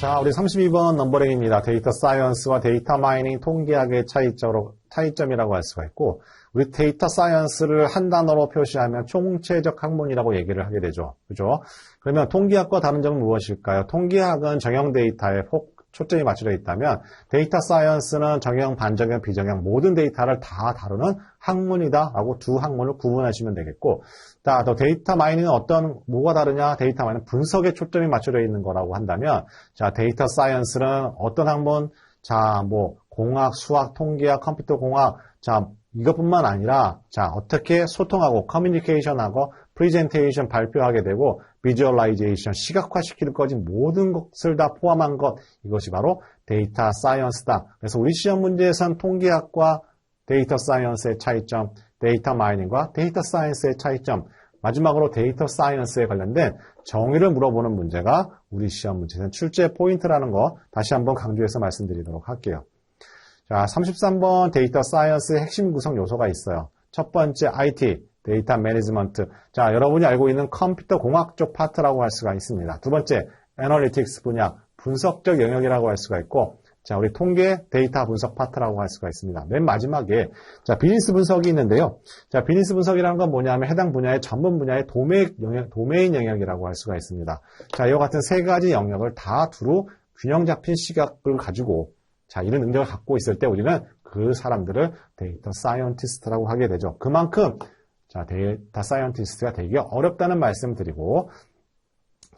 자, 우리 32번 넘버링입니다. 데이터 사이언스와 데이터 마이닝 통계학의 차이점으로, 차이점이라고 할 수가 있고, 우리 데이터 사이언스를 한 단어로 표시하면 총체적 학문이라고 얘기를 하게 되죠. 그죠? 그러면 통계학과 다른 점은 무엇일까요? 통계학은 정형 데이터에 폭, 초점이 맞춰져 있다면 데이터 사이언스는 정형, 반정형, 비정형 모든 데이터를 다 다루는 학문이다라고 두 학문을 구분하시면 되겠고 자, 또 데이터 마이닝은 어떤 뭐가 다르냐? 데이터 마이닝 분석에 초점이 맞춰져 있는 거라고 한다면 자, 데이터 사이언스는 어떤 학문 자, 뭐 공학, 수학, 통계학, 컴퓨터 공학 자, 이것뿐만 아니라 자, 어떻게 소통하고 커뮤니케이션하고 프리젠테이션 발표하게 되고 비주얼라이제이션 시각화시킬 거지 모든 것을 다 포함한 것 이것이 바로 데이터 사이언스다. 그래서 우리 시험 문제에선 통계학과 데이터 사이언스의 차이점, 데이터 마이닝과 데이터 사이언스의 차이점, 마지막으로 데이터 사이언스에 관련된 정의를 물어보는 문제가 우리 시험 문제는 출제 포인트라는 거 다시 한번 강조해서 말씀드리도록 할게요. 자, 33번 데이터 사이언스의 핵심 구성 요소가 있어요. 첫 번째 IT, 데이터 매니지먼트. 자, 여러분이 알고 있는 컴퓨터 공학 쪽 파트라고 할 수가 있습니다. 두 번째, 애널리틱스 분야, 분석적 영역이라고 할 수가 있고, 자, 우리 통계 데이터 분석 파트라고 할 수가 있습니다. 맨 마지막에, 자, 비즈니스 분석이 있는데요. 자, 비즈니스 분석이라는 건 뭐냐면 해당 분야의 전문 분야의 도메인 영역, 도메인 영역이라고 할 수가 있습니다. 자, 이와 같은 세 가지 영역을 다 두루 균형 잡힌 시각을 가지고, 자, 이런 능력을 갖고 있을 때 우리는 그 사람들을 데이터 사이언티스트라고 하게 되죠. 그만큼 자, 데이터 사이언티스트가 되기 어렵다는 말씀 드리고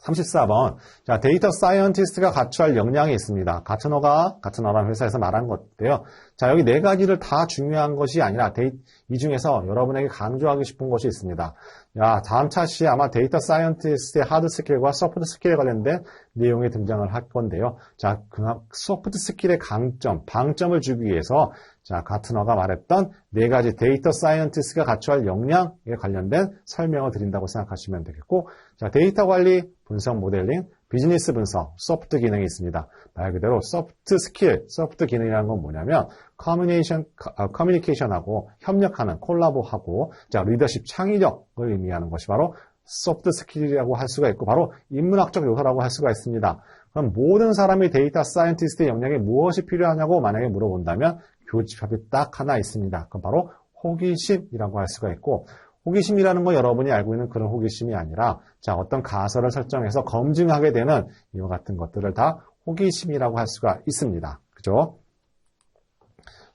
34번. 자, 데이터 사이언티스트가 갖춰야 할 역량이 있습니다. 가츠너가 가츠너라는 회사에서 말한 것인데요. 자, 여기 네 가지를 다 중요한 것이 아니라 데이, 이 중에서 여러분에게 강조하고 싶은 것이 있습니다. 야, 다음 차시에 아마 데이터 사이언티스트의 하드 스킬과 소프트 스킬에 관련된 내용이 등장을 할 건데요. 자, 그 소프트 스킬의 강점, 방점을 주기 위해서 자, 가트너가 말했던 네 가지 데이터 사이언티스트가 갖춰야 할 역량에 관련된 설명을 드린다고 생각하시면 되겠고, 자, 데이터 관리, 분석 모델링, 비즈니스 분석, 소프트 기능이 있습니다. 말 그대로 소프트 스킬, 소프트 기능이라는 건 뭐냐면 커뮤니케이션, 커뮤니케이션하고 협력하는, 콜라보하고, 자, 리더십 창의력을 의미하는 것이 바로 소프트 스킬이라고 할 수가 있고 바로 인문학적 요소라고 할 수가 있습니다. 그럼 모든 사람이 데이터 사이언티스트의 역량에 무엇이 필요하냐고 만약에 물어본다면 교집합이 딱 하나 있습니다. 그건 바로 호기심이라고 할 수가 있고 호기심이라는 건 여러분이 알고 있는 그런 호기심이 아니라 자 어떤 가설을 설정해서 검증하게 되는 이와 같은 것들을 다 호기심이라고 할 수가 있습니다. 그죠?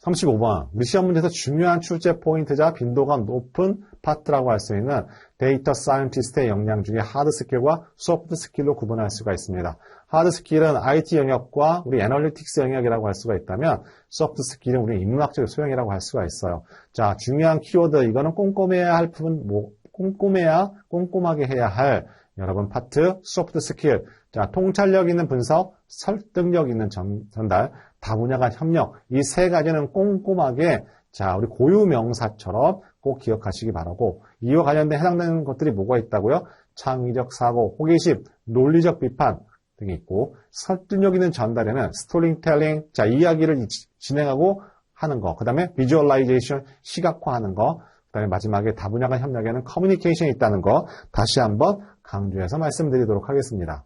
35번 우리 시험 문제에서 중요한 출제 포인트자 빈도가 높은 파트라고 할 수 있는 데이터 사이언티스트의 역량 중에 하드 스킬과 소프트 스킬로 구분할 수가 있습니다. 하드 스킬은 IT 영역과 우리 애널리틱스 영역이라고 할 수가 있다면 소프트 스킬은 우리 인문학적 소형이라고 할 수가 있어요. 자, 중요한 키워드 이거는 꼼꼼해야 할 부분 뭐 꼼꼼해야 꼼꼼하게 해야 할 여러분 파트 소프트 스킬. 자, 통찰력 있는 분석, 설득력 있는 전, 전달, 다분야 간 협력 이 세 가지는 꼼꼼하게 자, 우리 고유 명사처럼 꼭 기억하시기 바라고 이와 관련된 해당되는 것들이 뭐가 있다고요? 창의적 사고, 호기심, 논리적 비판, 등이 있고 설득력 있는 전달에는 스토리텔링, 자 이야기를 진행하고 하는 거, 그 다음에 비주얼라이제이션, 시각화하는 거, 그 다음에 마지막에 다분야 간 협력에는 커뮤니케이션이 있다는 거 다시 한번 강조해서 말씀드리도록 하겠습니다.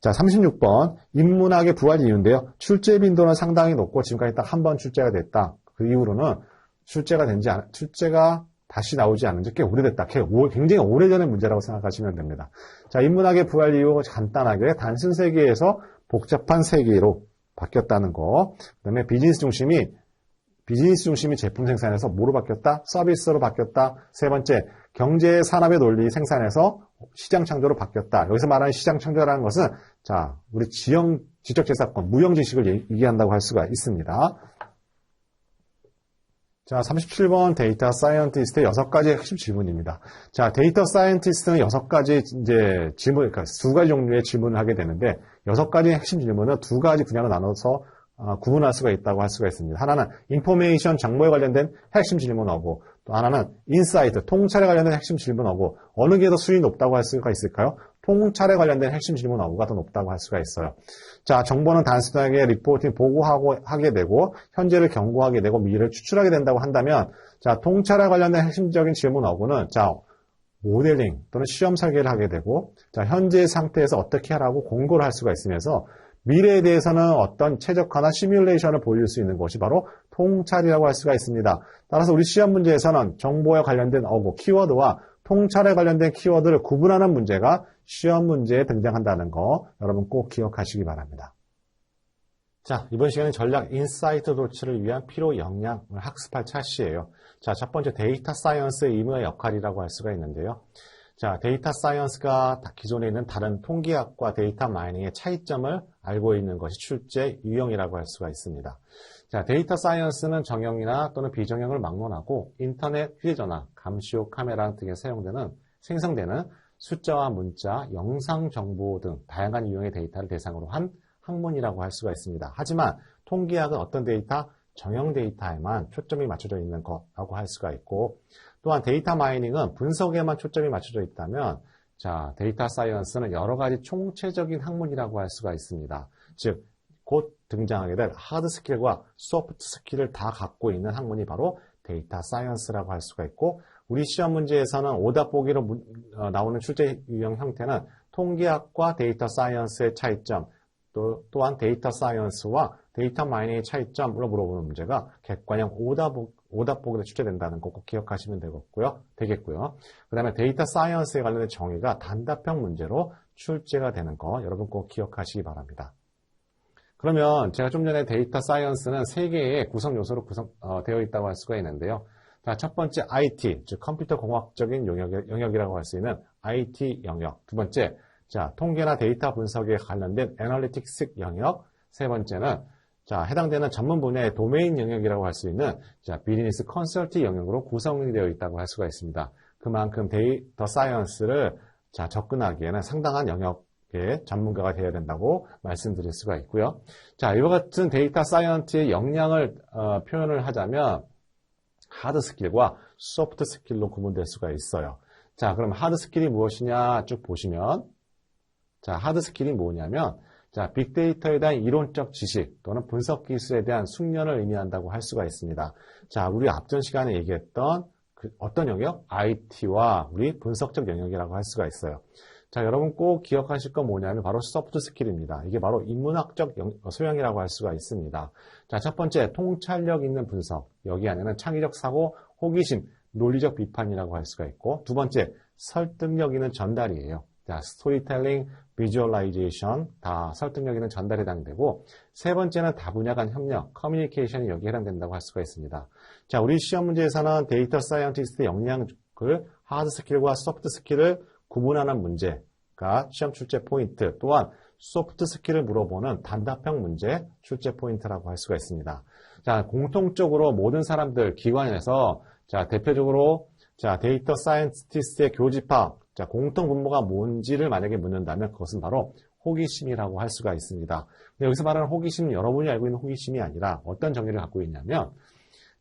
자, 36번 인문학의 부활 이유인데요. 출제 빈도는 상당히 높고 지금까지 딱 한 번 출제가 됐다. 그 이후로는 출제가 된지 출제가 다시 나오지 않은 지 꽤 오래됐다. 굉장히 오래전의 문제라고 생각하시면 됩니다. 자, 인문학의 부활 이유 간단하게 단순 세계에서 복잡한 세계로 바뀌었다는 거. 그 다음에 비즈니스 중심이 비즈니스 중심이 제품 생산에서 뭐로 바뀌었다? 서비스로 바뀌었다. 세 번째, 경제 산업의 논리 생산에서 시장 창조로 바뀌었다. 여기서 말하는 시장 창조라는 것은 자, 우리 지형 지적재산권, 무형 지식을 얘기한다고 할 수가 있습니다. 자, 37번 데이터 사이언티스트의 여섯 가지 핵심 질문입니다. 자, 데이터 사이언티스트는 여섯 가지 이제 질문, 그러니까 두 가지 종류의 질문을 하게 되는데 여섯 가지 핵심 질문은 두 가지 분야로 나눠서 어, 구분할 수가 있다고 할 수가 있습니다. 하나는 인포메이션 정보에 관련된 핵심 질문하고 또 하나는 인사이트 통찰에 관련된 핵심 질문하고 어느 게 더 수준이 높다고 할 수가 있을까요? 통찰에 관련된 핵심 질문 어구가 더 높다고 할 수가 있어요. 자, 정보는 단순하게 리포팅 보고하고 하게 되고 현재를 경고하게 되고 미래를 추출하게 된다고 한다면 자, 통찰에 관련된 핵심적인 질문 어구는 자, 모델링 또는 시험 설계를 하게 되고 자, 현재 상태에서 어떻게 하라고 공고를 할 수가 있으면서 미래에 대해서는 어떤 최적화나 시뮬레이션을 보여줄 수 있는 것이 바로 통찰이라고 할 수가 있습니다. 따라서 우리 시험 문제에서는 정보에 관련된 어구, 키워드와 통찰에 관련된 키워드를 구분하는 문제가 시험 문제에 등장한다는 거 여러분 꼭 기억하시기 바랍니다. 자, 이번 시간은 전략 인사이트 도출을 위한 필요 역량을 학습할 차시예요. 자, 첫 번째 데이터 사이언스의 의무와 역할이라고 할 수가 있는데요. 자, 데이터 사이언스가 기존에 있는 다른 통계학과 데이터 마이닝의 차이점을 알고 있는 것이 출제 유형이라고 할 수가 있습니다. 자, 데이터 사이언스는 정형이나 또는 비정형을 막론하고 인터넷, 휴대전화, 감시용 카메라 등에 사용되는 생성되는 숫자와 문자, 영상 정보 등 다양한 유형의 데이터를 대상으로 한 학문이라고 할 수가 있습니다. 하지만 통계학은 어떤 데이터? 정형 데이터에만 초점이 맞춰져 있는 것라고 할 수가 있고 또한 데이터 마이닝은 분석에만 초점이 맞춰져 있다면 자 데이터 사이언스는 여러 가지 총체적인 학문이라고 할 수가 있습니다. 즉 곧 등장하게 될 하드 스킬과 소프트 스킬을 다 갖고 있는 학문이 바로 데이터 사이언스라고 할 수가 있고 우리 시험 문제에서는 오답 보기로 어, 나오는 출제 유형 형태는 통계학과 데이터 사이언스의 차이점, 또, 또한 데이터 사이언스와 데이터 마이닝의 차이점으로 물어보는 문제가 객관형 오답, 오답 보기로 출제된다는 거 꼭 기억하시면 되겠고요. 되겠고요. 그 다음에 데이터 사이언스에 관련된 정의가 단답형 문제로 출제가 되는 거 여러분 꼭 기억하시기 바랍니다. 그러면 제가 좀 전에 데이터 사이언스는 세 개의 구성 요소로 구성, 어, 되어 있다고 할 수가 있는데요. 자, 첫 번째 IT, 즉 컴퓨터 공학적인 영역, 영역이라고 할 수 있는 IT 영역. 두 번째, 자, 통계나 데이터 분석에 관련된 애널리틱스 영역. 세 번째는 자, 해당되는 전문 분야의 도메인 영역이라고 할 수 있는 자, 비즈니스 컨설팅 영역으로 구성이 되어 있다고 할 수가 있습니다. 그만큼 데이터 사이언스를 자, 접근하기에는 상당한 영역의 전문가가 되어야 된다고 말씀드릴 수가 있고요. 자, 이와 같은 데이터 사이언스의 역량을 어, 표현을 하자면 하드 스킬과 소프트 스킬로 구분될 수가 있어요. 자, 그럼 하드 스킬이 무엇이냐 쭉 보시면 자, 하드 스킬이 뭐냐면 자, 빅데이터에 대한 이론적 지식 또는 분석 기술에 대한 숙련을 의미한다고 할 수가 있습니다. 자, 우리 앞전 시간에 얘기했던 그 어떤 영역? IT와 우리 분석적 영역이라고 할 수가 있어요. 자, 여러분 꼭 기억하실 건 뭐냐면 바로 소프트 스킬입니다. 이게 바로 인문학적 소양이라고 할 수가 있습니다. 자, 첫 번째, 통찰력 있는 분석. 여기 안에는 창의적 사고, 호기심, 논리적 비판이라고 할 수가 있고, 두 번째, 설득력 있는 전달이에요. 자, 스토리텔링, 비주얼라이제이션 다 설득력 있는 전달에 해당되고 세 번째는 다분야 간 협력, 커뮤니케이션이 여기에 해당된다고 할 수가 있습니다. 자, 우리 시험 문제에서는 데이터 사이언티스트 역량을 하드 스킬과 소프트 스킬을 구분하는 문제가 시험 출제 포인트 또한 소프트 스킬을 물어보는 단답형 문제 출제 포인트라고 할 수가 있습니다. 자, 공통적으로 모든 사람들 기관에서 자, 대표적으로 자, 데이터 사이언티스트의 교집합 자, 공통 분모가 뭔지를 만약에 묻는다면 그것은 바로 호기심이라고 할 수가 있습니다. 여기서 말하는 호기심은 여러분이 알고 있는 호기심이 아니라 어떤 정의를 갖고 있냐면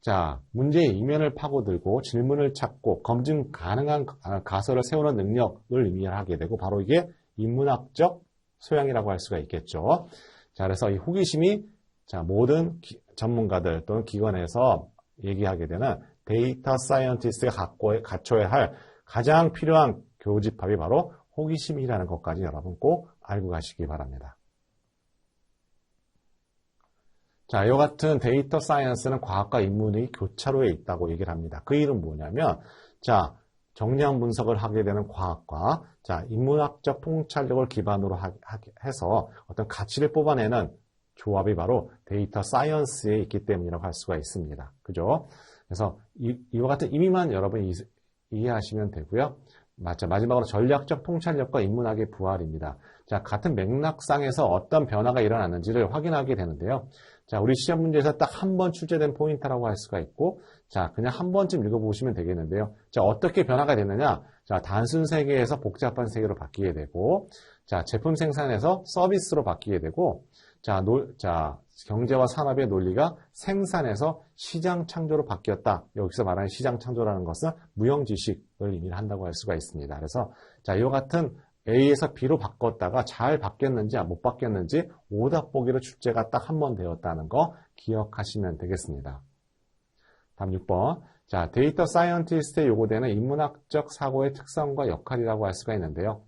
자, 문제의 이면을 파고들고 질문을 찾고 검증 가능한 가설을 세우는 능력을 의미하게 되고 바로 이게 인문학적 소양이라고 할 수가 있겠죠. 자, 그래서 이 호기심이 자, 모든 기, 전문가들 또는 기관에서 얘기하게 되는 데이터 사이언티스트가 갖춰야 할 가장 필요한 교집합이 바로 호기심이라는 것까지 여러분 꼭 알고 가시기 바랍니다. 자, 이와 같은 데이터 사이언스는 과학과 인문의 교차로에 있다고 얘기를 합니다. 그 일은 뭐냐면, 자, 정량 분석을 하게 되는 과학과, 자, 인문학적 통찰력을 기반으로 하, 해서 어떤 가치를 뽑아내는 조합이 바로 데이터 사이언스에 있기 때문이라고 할 수가 있습니다. 그죠? 그래서 이, 이와 같은 의미만 여러분이 이해하시면 되고요. 맞죠. 마지막으로 전략적 통찰력과 인문학의 부활입니다. 자, 같은 맥락상에서 어떤 변화가 일어났는지를 확인하게 되는데요. 자, 우리 시험 문제에서 딱 한 번 출제된 포인트라고 할 수가 있고, 자, 그냥 한 번쯤 읽어보시면 되겠는데요. 자, 어떻게 변화가 됐느냐? 자, 단순 세계에서 복잡한 세계로 바뀌게 되고, 자, 제품 생산에서 서비스로 바뀌게 되고, 자, 노, 자, 경제와 산업의 논리가 생산에서 시장 창조로 바뀌었다. 여기서 말하는 시장 창조라는 것은 무형 지식을 의미를 한다고 할 수가 있습니다. 그래서 자, 이와 같은 A에서 B로 바꿨다가 잘 바뀌었는지 못 바뀌었는지 오답 보기로 출제가 딱 한 번 되었다는 거 기억하시면 되겠습니다. 다음 6번. 자, 데이터 사이언티스트에 요구되는 인문학적 사고의 특성과 역할이라고 할 수가 있는데요.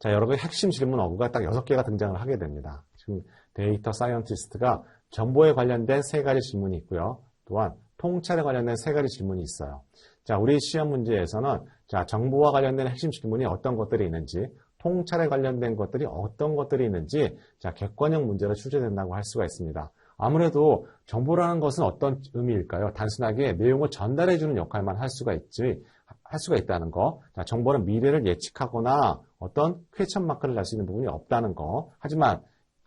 자, 여러분 핵심 질문 어구가 딱 6개가 등장을 하게 됩니다. 지금 데이터 사이언티스트가 정보에 관련된 세 가지 질문이 있고요. 또한 통찰에 관련된 세 가지 질문이 있어요. 자, 우리 시험 문제에서는 자, 정보와 관련된 핵심 질문이 어떤 것들이 있는지, 통찰에 관련된 것들이 어떤 것들이 있는지, 자, 객관형 문제로 출제된다고 할 수가 있습니다. 아무래도 정보라는 것은 어떤 의미일까요? 단순하게 내용을 전달해 주는 역할만 할 수가 있지, 할 수가 있다는 거. 자, 정보는 미래를 예측하거나 어떤 퀘천 마크를 날 수 있는 부분이 없다는 거. 하지만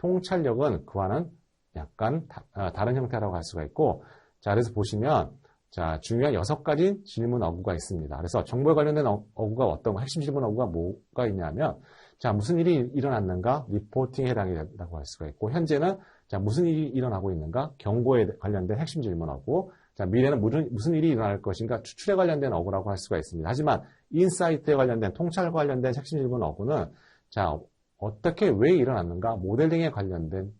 통찰력은 그와는 약간 다, 어, 른 형태라고 할 수가 있고, 자, 그래서 보시면, 자, 중요한 여섯 가지 질문 어구가 있습니다. 그래서 정보에 관련된 어, 어구가 어떤, 핵심 질문 어구가 뭐가 있냐면, 자, 무슨 일이 일어났는가? 리포팅에 해당이 된다고 할 수가 있고, 현재는 자, 무슨 일이 일어나고 있는가? 경고에 관련된 핵심 질문하고, 자, 미래는 무슨, 무슨 일이 일어날 것인가? 추출에 관련된 어구라고 할 수가 있습니다. 하지만, 인사이트에 관련된, 통찰과 관련된 핵심 질문 어구는, 자, 어떻게, 왜 일어났는가? 모델링에 관련된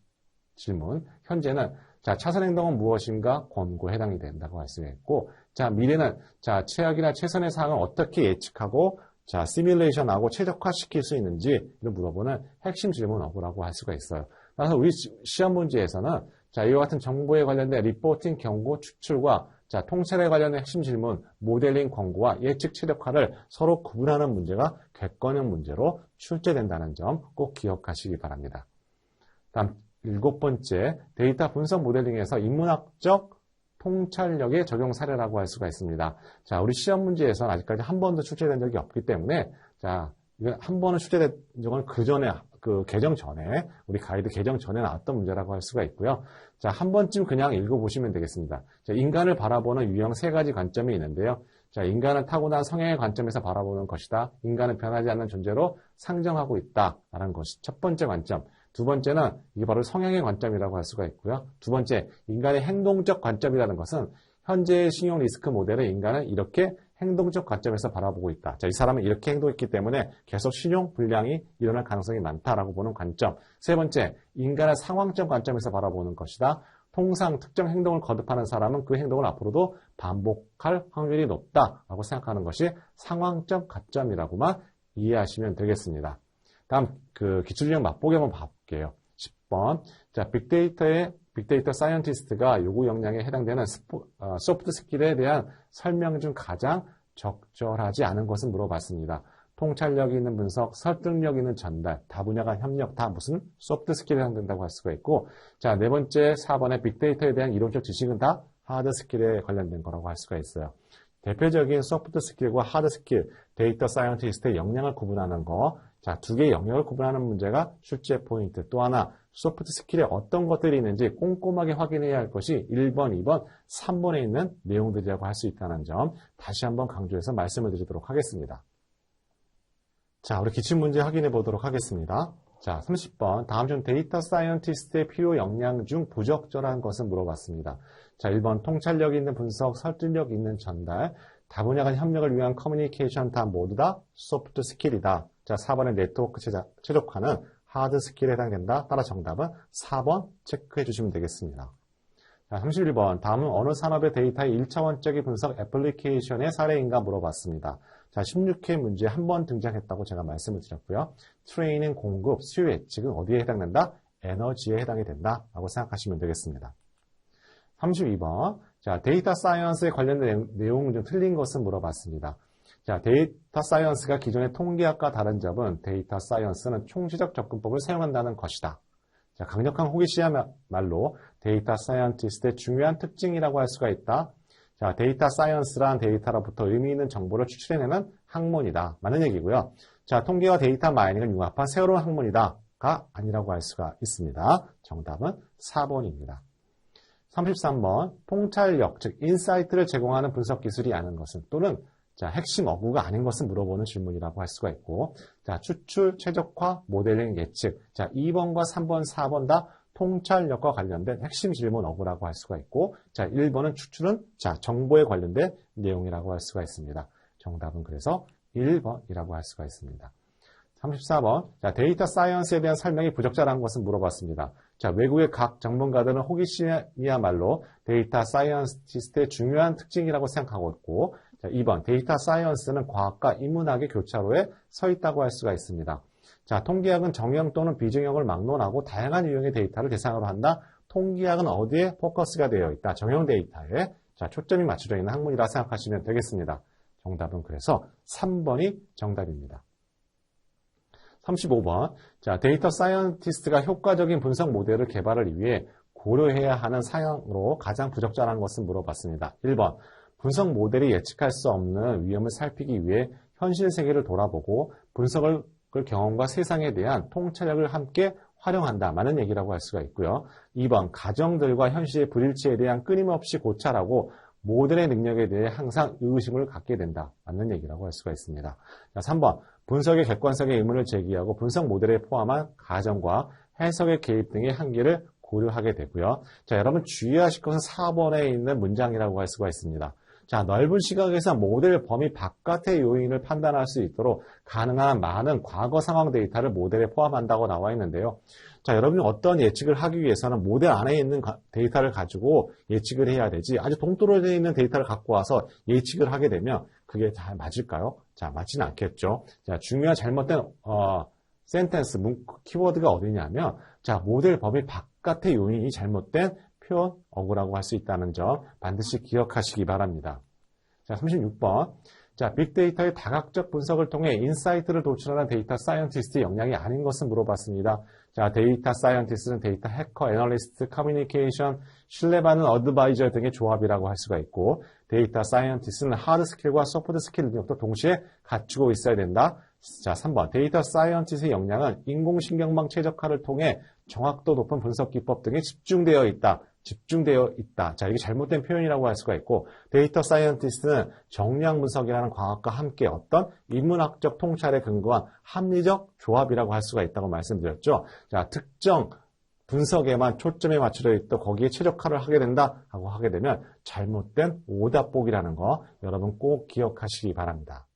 질문. 현재는, 자, 차선 행동은 무엇인가? 권고에 해당이 된다고 있고, 자, 미래는, 자, 최악이나 최선의 상황을 어떻게 예측하고, 자, 시뮬레이션하고 최적화시킬 수 있는지를 물어보는 핵심 질문 어구라고 할 수가 있어요. 따라서 우리 시험 문제에서는 자, 이와 같은 정보에 관련된 리포팅 경고 추출과 자, 통찰에 관련된 핵심 질문, 모델링 권고와 예측 최적화를 서로 구분하는 문제가 객관형 문제로 출제된다는 점 꼭 기억하시기 바랍니다. 다음 일곱 번째, 데이터 분석 모델링에서 인문학적 통찰력의 적용 사례라고 할 수가 있습니다. 자, 우리 시험 문제에서는 아직까지 한 번도 출제된 적이 없기 때문에 자, 이건 한 번은 출제된 적은 그 전에 그 개정 전에 우리 가이드 개정 전에 나왔던 문제라고 할 수가 있고요. 자, 한 번쯤 그냥 읽어보시면 되겠습니다. 자, 인간을 바라보는 유형 세 가지 관점이 있는데요. 자, 인간은 타고난 성향의 관점에서 바라보는 것이다. 인간은 변하지 않는 존재로 상정하고 있다라는 것이 첫 번째 관점. 두 번째는 이게 바로 성향의 관점이라고 할 수가 있고요. 두 번째, 인간의 행동적 관점이라는 것은 현재의 신용 리스크 모델의 인간은 이렇게 행동적 관점에서 바라보고 있다. 자, 이 사람은 이렇게 행동했기 때문에 계속 신용 불량이 일어날 가능성이 많다라고 보는 관점. 세 번째, 인간의 상황적 관점에서 바라보는 것이다. 통상 특정 행동을 거듭하는 사람은 그 행동을 앞으로도 반복할 확률이 높다라고 생각하는 것이 상황적 가점이라고만 이해하시면 되겠습니다. 다음 그 기출유형 맛보기 한번 봐볼게요. 10번. 자, 빅데이터의 빅데이터 사이언티스트가 요구 역량에 해당되는 스포, 어, 소프트 스킬에 대한 설명 중 가장 적절하지 않은 것은 물어봤습니다. 통찰력 있는 분석, 설득력 있는 전달, 다분야 간 협력 다 무슨 소프트 스킬에 해당된다고 할 수가 있고 자, 네 번째 4번의 빅데이터에 대한 이론적 지식은 다 하드 스킬에 관련된 거라고 할 수가 있어요. 대표적인 소프트 스킬과 하드 스킬, 데이터 사이언티스트의 역량을 구분하는 거. 자, 두 개의 영역을 구분하는 문제가 출제 포인트. 또 하나, 소프트 스킬에 어떤 것들이 있는지 꼼꼼하게 확인해야 할 것이 1번, 2번, 3번에 있는 내용들이라고 할 수 있다는 점 다시 한번 강조해서 말씀을 드리도록 하겠습니다. 자, 우리 기출 문제 확인해 보도록 하겠습니다. 자, 30번. 다음 중 데이터 사이언티스트의 필요 역량 중 부적절한 것은 물어봤습니다. 자, 1번. 통찰력 있는 분석, 설득력 있는 전달, 다분야 간 협력을 위한 커뮤니케이션 다 모두 다 소프트 스킬이다. 자, 4번의 네트워크 최적화는 하드 스킬에 해당된다. 따라 정답은 4번 체크해 주시면 되겠습니다. 자, 31번. 다음은 어느 산업의 데이터의 1차원적인 분석 애플리케이션의 사례인가 물어봤습니다. 자, 16회 문제 한 번 등장했다고 제가 말씀을 드렸고요. 트레이닝 공급, 수요 예측은 어디에 해당된다? 에너지에 해당이 된다. 라고 생각하시면 되겠습니다. 32번. 자, 데이터 사이언스에 관련된 내용 중 틀린 것은 물어봤습니다. 자, 데이터 사이언스가 기존의 통계학과 다른 점은 데이터 사이언스는 총체적 접근법을 사용한다는 것이다. 자, 강력한 호기심이야말로 데이터 사이언티스트의 중요한 특징이라고 할 수가 있다. 자, 데이터 사이언스란 데이터로부터 의미 있는 정보를 추출해내는 학문이다. 맞는 얘기고요. 자, 통계와 데이터 마이닝을 융합한 새로운 학문이다 가 아니라고 할 수가 있습니다. 정답은 4번입니다. 33번, 통찰력, 즉 인사이트를 제공하는 분석 기술이 아는 것은 또는 자, 핵심 어구가 아닌 것을 물어보는 질문이라고 할 수가 있고, 자, 추출, 최적화, 모델링, 예측. 자, 2번과 3번, 4번 다 통찰력과 관련된 핵심 질문 어구라고 할 수가 있고, 자, 1번은 추출은, 자, 정보에 관련된 내용이라고 할 수가 있습니다. 정답은 그래서 1번이라고 할 수가 있습니다. 34번. 자, 데이터 사이언스에 대한 설명이 부적절한 것은 물어봤습니다. 자, 외국의 각 전문가들은 호기심이야말로 데이터 사이언티스트의 중요한 특징이라고 생각하고 있고, 자, 2번, 데이터 사이언스는 과학과 인문학의 교차로에 서 있다고 할 수가 있습니다. 자, 통계학은 정형 또는 비정형을 막론하고 다양한 유형의 데이터를 대상으로 한다. 통계학은 어디에 포커스가 되어 있다? 정형 데이터에 자, 초점이 맞춰져 있는 학문이라 생각하시면 되겠습니다. 정답은 그래서 3번이 정답입니다. 35번. 자, 데이터 사이언티스트가 효과적인 분석 모델을 개발을 위해 고려해야 하는 사양으로 가장 부적절한 것은 물어봤습니다. 1번. 분석 모델이 예측할 수 없는 위험을 살피기 위해 현실 세계를 돌아보고 분석을 경험과 세상에 대한 통찰력을 함께 활용한다. 많은 얘기라고 할 수가 있고요. 2번. 가정들과 현실의 불일치에 대한 끊임없이 고찰하고 모델의 능력에 대해 항상 의구심을 갖게 된다. 맞는 얘기라고 할 수가 있습니다. 자, 3번. 분석의 객관성의 의문을 제기하고 분석 모델에 포함한 가정과 해석의 개입 등의 한계를 고려하게 되고요. 자, 여러분 주의하실 것은 4번에 있는 문장이라고 할 수가 있습니다. 자, 넓은 시각에서 모델 범위 바깥의 요인을 판단할 수 있도록 가능한 많은 과거 상황 데이터를 모델에 포함한다고 나와 있는데요. 자, 여러분이 어떤 예측을 하기 위해서는 모델 안에 있는 데이터를 가지고 예측을 해야 되지 아주 동떨어져 있는 데이터를 갖고 와서 예측을 하게 되면 그게 잘 맞을까요? 자, 맞지는 않겠죠. 자, 중요한 잘못된 어, 센텐스, 문, 키워드가 어디냐면 자, 모델 범위 바깥의 요인이 잘못된 표현 어구라고 할 수 있다는 점 반드시 기억하시기 바랍니다. 자, 36번. 자, 빅데이터의 다각적 분석을 통해 인사이트를 도출하는 데이터 사이언티스트의 역량이 아닌 것은 물어봤습니다. 자, 데이터 사이언티스트는 데이터 해커, 애널리스트, 커뮤니케이션, 신뢰받는 어드바이저 등의 조합이라고 할 수가 있고, 데이터 사이언티스트는 하드 스킬과 소프트 스킬 능력도 동시에 갖추고 있어야 된다. 자, 3번. 데이터 사이언티스트의 역량은 인공신경망 최적화를 통해 정확도 높은 분석 기법 등에 집중되어 있다. 집중되어 있다. 자, 이게 잘못된 표현이라고 할 수가 있고 데이터 사이언티스트는 정량 분석이라는 과학과 함께 어떤 인문학적 통찰에 근거한 합리적 조합이라고 할 수가 있다고 말씀드렸죠. 자, 특정 분석에만 초점에 맞춰져 있고 거기에 최적화를 하게 된다 하고 하게 되면 잘못된 오답복이라는 거 여러분 꼭 기억하시기 바랍니다.